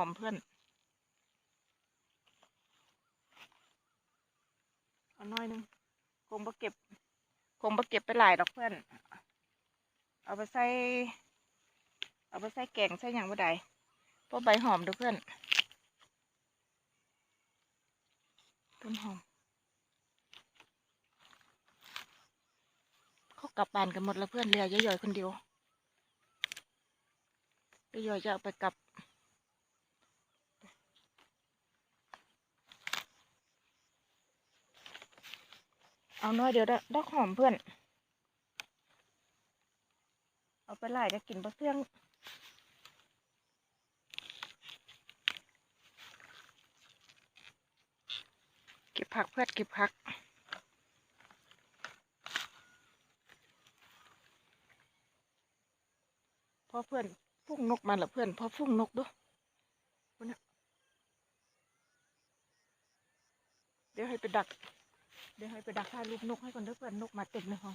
อมเพื่อน เอาน้อยหนึงคงบ่เก็บ คงบ่เก็บไปหลายดอกเพื่อน เอาไปใส่ เอาไปใส่แกงใส่หยังบ่ได้พราะใบหอมด้อเพื่อน ต้นหอม เขากลับบ้านกันหมดแล้วเพื่อนเหลือย่อยๆคนเดียวย่อยๆจะเอาไปกลับ เอาน้อยเดี๋ยวดอกหอมเพื่อน เอาไปไล่จะกินปลาเสื่องเก็บผักเพื่อนเก็บผักพอเพื่อนฟุ้งนกมาละเพื่อนพอฟุ้งนกดูพุ่นน่ะเดี๋ยวให้ไปดัก ดี๋ยวให้ไปดักถ่ายรูปนกให้ก่อนเด้อเพื่อนนกมาเต็มเลยฮะ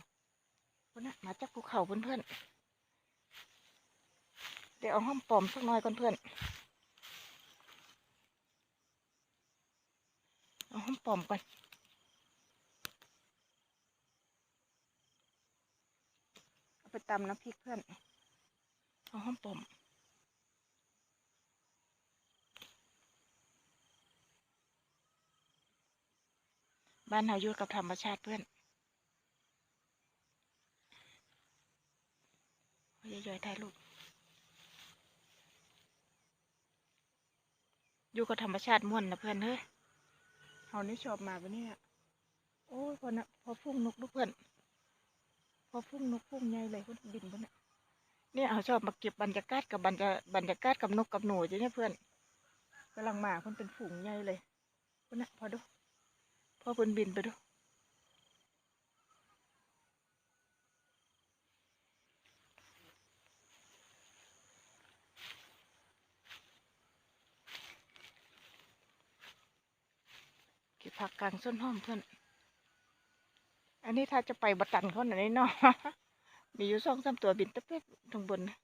พุ่นน่ะมาจากภูเขาเพื่อนเพื่อนๆเดี๋ยวเอาห้อมปลอมสักหน่อยก่อนเพื่อนเอาห้อมปลอมก่อนเอาไปตำน้ำพริกเพื่อนเอาห้อมปอม บ้านเราอยู่กับธรรมชาติเพื่อนเอาย่อยๆถ่ายรูปอยู่กับธรรมชาติม่วนนะเพื่อนเฮ้ยเขานี่ชอบมากวันนี้โอ้ยพอนะพอฟุ้งนกลูกเพื่อน พอฟุ้งนกฟุ้งใหญ่เลยเพื่อนบินเพื่อนน่ะเนี่ยเขาชอบมาเก็บบรรยากาศกับบรรยาบรรยากาศกับนกกับหนูจ้ะเนี่ยเพื่อนกำลังมาคนเป็นฝูงใหญ่เลยคนน่ะพอดู พอเพิ่นบินไปดูเก็บผักกลางส้นห้อมเพื่อนอันนี้ถ้าจะไปบัตันเขาหน่อยเนาะมีอยู่สองสามตัวบินเต๊ะๆตรงบนนะ